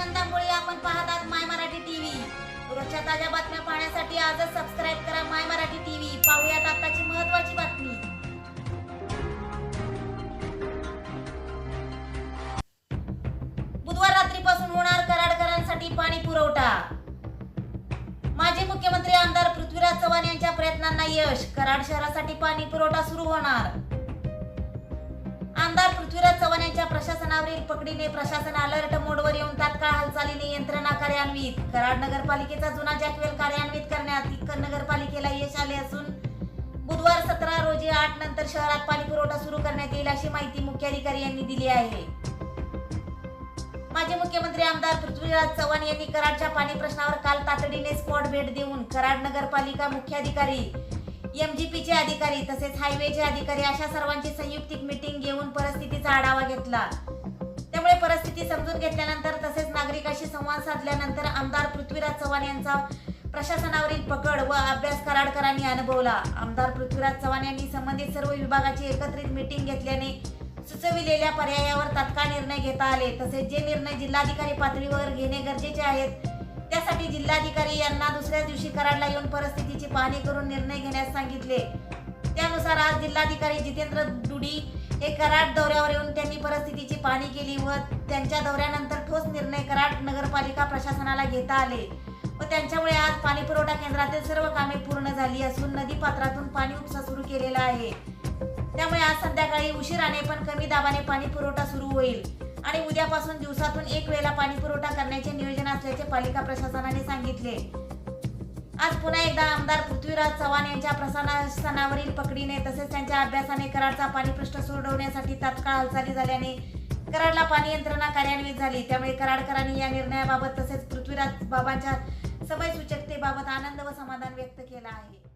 स्कंदा मुळे आपण पाहत आहात माय मराठी टीव्ही. रोजच्या ताज्या बातम्या पाहण्यासाठी आजच सबस्क्राईब करा माय मराठी टीव्ही. पाहूयात आताची महत्वाची बातमी. बुधवार रात्रीपासून होणार कराडकरांसाठी पाणी पुरवठा. माजी मुख्यमंत्री आमदार पृथ्वीराज चव्हाण यांच्या प्रयत्नांना यश. कराड शहरासाठी पाणी पुरवठा सुरू होणार. आमदार पृथ्वीराज चव्हाण यांच्या प्रशासनावरील पकडीने प्रशासन अलर्ट मोडवर येऊन तात्काळ हालचालीने यंत्रणा कार्यान्वित. कराड नगरपालिकेचा जुना जॅकवेल कार्यान्वित करण्यात नगरपालिकेला यश आले असून बुधवार सतरा रोजी आठ नंतर शहरात पाणी पुरवठा सुरू करण्यात येईल अशी माहिती मुख्याधिकारी यांनी दिली आहे. माजी मुख्यमंत्री आमदार पृथ्वीराज चव्हाण यांनी कराडच्या पाणी प्रश्नावर काल तातडीने स्पॉट भेट देऊन कराड नगरपालिका मुख्याधिकारी एमजीपीचे अधिकारी तसेच हायवेचे अधिकारी अशा सर्वांची संयुक्तिक मीटिंग घेऊन परिस्थितीचा आढावा घेतला. त्यामुळे परिस्थिती समजून घेतल्यानंतर तसेच नागरिकांशी संवाद साधल्यानंतर आमदार पृथ्वीराज चव्हाण यांचा प्रशासनावरील पकड व अभ्यास कराडकरांनी अनुभवला. आमदार पृथ्वीराज चव्हाण यांनी संबंधित सर्व विभागाची एकत्रित मीटिंग घेतल्याने सुचविलेल्या पर्यायावर तात्काळ निर्णय घेता आले. तसेच जे निर्णय जिल्हाधिकारी पातळीवर घेणे गरजेचे आहेत त्यासाठी जिल्हाधिकारी यांना दुसऱ्या दिवशी कराडला येऊन परिस्थितीची पाहणी करून निर्णय घेण्यास सांगितले. त्यानुसार आज जिल्हाधिकारी जितेंद्र दुडी हे कराड दौऱ्यावर येऊन त्यांनी परिस्थितीची पाहणी केली व त्यांच्या दौऱ्यानंतर ठोस निर्णय कराड नगरपालिका प्रशासनाला घेता आले व त्यांच्यामुळे आज पाणी पुरवठा केंद्रातील सर्व कामे पूर्ण झाली असून नदी पात्रातून पाणी उपसा सुरू केलेला आहे. त्यामुळे आज संध्याकाळी उशिराने पण कमी दाबाने पाणी पुरवठा सुरू होईल आणि उद्यापासून दिवसातून एक वेळेला पाणी पुरवठा करण्याचे नियोजन असल्याचे पालिका प्रशासनाने सांगितले. आज पुन्हा एकदा आमदार पृथ्वीराज चव्हाण यांच्या प्रशासनावरील पकडीने तसेच त्यांच्या अभ्यासाने कराडचा पाणी प्रश्न सोडवण्यासाठी तात्काळ हालचाली झाल्याने कराडला पाणी यंत्रणा कार्यान्वित झाली. त्यामुळे कराडकरांनी या निर्णयाबाबत तसेच पृथ्वीराज बाबांच्या समय सूचकतेबाबत आनंद व समाधान व्यक्त केला आहे.